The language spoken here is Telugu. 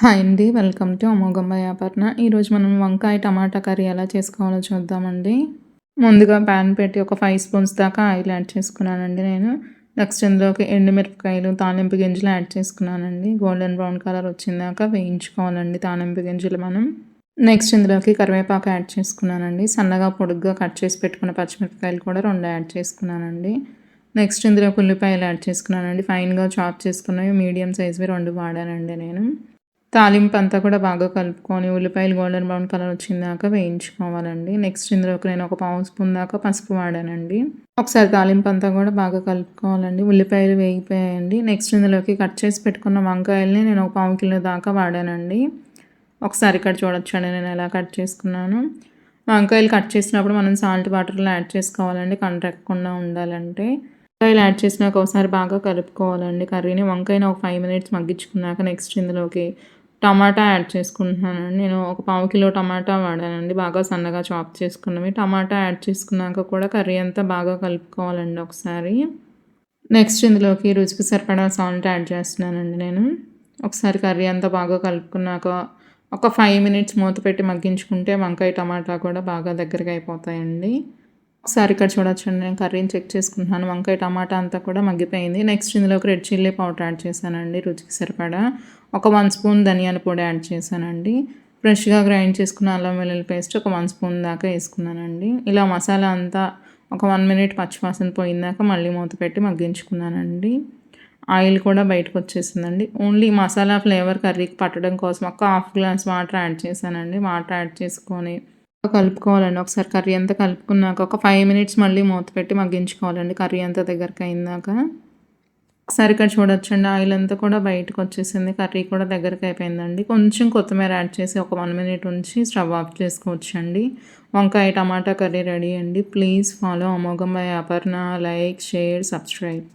హాయ్ అండి. వెల్కమ్ టు అమోఘంబ వ్యాపర్న ఈరోజు మనం వంకాయ టమాటా కర్రీ ఎలా చేసుకోవాలో చూద్దామండి. ముందుగా ప్యాన్ పెట్టి ఒక ఫైవ్ స్పూన్స్ దాకా ఆయిల్ యాడ్ చేసుకున్నానండి నేను. నెక్స్ట్ ఇందులోకి ఎండుమిరపకాయలు తాలింపు గింజలు యాడ్ చేసుకున్నానండి. గోల్డెన్ బ్రౌన్ కలర్ వచ్చిందాక వేయించుకోవాలండి తాలింపు గింజలు మనం. నెక్స్ట్ ఇందులోకి కరివేపాకు యాడ్ చేసుకున్నానండి. సన్నగా పొడుగ్గా కట్ చేసి పెట్టుకున్న పచ్చిమిరపకాయలు కూడా రెండు యాడ్ చేసుకున్నానండి. నెక్స్ట్ ఇందులో ఉల్లిపాయలు యాడ్ చేసుకున్నానండి. ఫైన్గా చాప్ చేసుకున్నవి మీడియం సైజ్వి రెండు వాడానండి నేను. తాలింపు అంతా కూడా బాగా కలుపుకొని ఉల్లిపాయలు గోల్డెన్ బ్రౌన్ కలర్ వచ్చిందాక వేయించుకోవాలండి. నెక్స్ట్ ఇందులోకి నేను ఒక పావు స్పూన్ దాకా పసుపు వాడానండి. ఒకసారి తాలింపు అంతా కూడా బాగా కలుపుకోవాలండి. ఉల్లిపాయలు వేగిపోయాయండి. నెక్స్ట్ ఇందులోకి కట్ చేసి పెట్టుకున్న వంకాయల్ని నేను ఒక పావు కిలో దాకా వాడానండి. ఒకసారి ఇక్కడ చూడొచ్చండి నేను ఎలా కట్ చేసుకున్నాను. వంకాయలు కట్ చేసినప్పుడు మనం సాల్ట్ వాటర్లో యాడ్ చేసుకోవాలండి. కంటెక్కకుండా ఉండాలంటే. వంకాయలు యాడ్ చేసినాక ఒకసారి బాగా కలుపుకోవాలండి. కర్రీని వంకాయని ఒక ఫైవ్ మినిట్స్ మగ్గించుకున్నాక నెక్స్ట్ ఇందులోకి టమాటా యాడ్ చేసుకుంటున్నాను. నేను ఒక పావు కిలో టమాటా వాడానండి. బాగా సన్నగా చాప్ చేసుకున్నవి. టమాటా యాడ్ చేసుకున్నాక కూడా కర్రీ అంతా బాగా కలుపుకోవాలండి ఒకసారి. నెక్స్ట్ ఇందులోకి రుచికి సరిపడా సాల్ట్ యాడ్ చేస్తున్నానండి నేను. ఒకసారి కర్రీ అంతా బాగా కలుపుకున్నాక ఒక ఫైవ్ మినిట్స్ మూత పెట్టి మగ్గించుకుంటే వంకాయ టమాటా కూడా బాగా దగ్గరగా అయిపోతాయండి. ఒకసారి ఇక్కడ చూడొచ్చండి నేను కర్రీని చెక్ చేసుకుంటున్నాను. వంకాయ టమాటా అంతా కూడా మగ్గిపోయింది. నెక్స్ట్ ఇందులోకి రెడ్ చిల్లీ పౌడర్ యాడ్ చేశానండి రుచికి సరిపడా. ఒక వన్ స్పూన్ ధనియాల పొడి యాడ్ చేశానండి. ఫ్రెష్గా గ్రైండ్ చేసుకున్న అల్లం వెల్లుల్లి పేస్ట్ ఒక వన్ స్పూన్ దాకా వేసుకున్నానండి. ఇలా మసాలా అంతా ఒక వన్ మినిట్ పచ్చివాసన పోయిందాక మళ్ళీ మూత పెట్టి మగ్గించుకున్నానండి. ఆయిల్ కూడా బయటకు వచ్చేసిందండి. ఓన్లీ మసాలా ఫ్లేవర్ కర్రీకి పట్టడం కోసం ఒక హాఫ్ గ్లాస్ వాటర్ యాడ్ చేశానండి. వాటర్ యాడ్ చేసుకొని కలుపుకోవాలండి. ఒకసారి కర్రీ అంతా కలుపుకున్నాక ఒక ఫైవ్ మినిట్స్ మళ్ళీ మూత పెట్టి మగ్గించుకోవాలండి. కర్రీ అంతా దగ్గరకు అయిందాక ఒకసారి ఇక్కడ చూడొచ్చండి ఆయిల్ అంతా కూడా బయటకు వచ్చేసింది. కర్రీ కూడా దగ్గరకు అయిపోయిందండి. కొంచెం కొత్తిమీర యాడ్ చేసి ఒక వన్ మినిట్ ఉంచి స్టవ్ ఆఫ్ చేసుకోవచ్చండి. వంకాయ టమాటా కర్రీ రెడీ అండి. ప్లీజ్ ఫాలో అమోఘం by Aparna. Like share subscribe.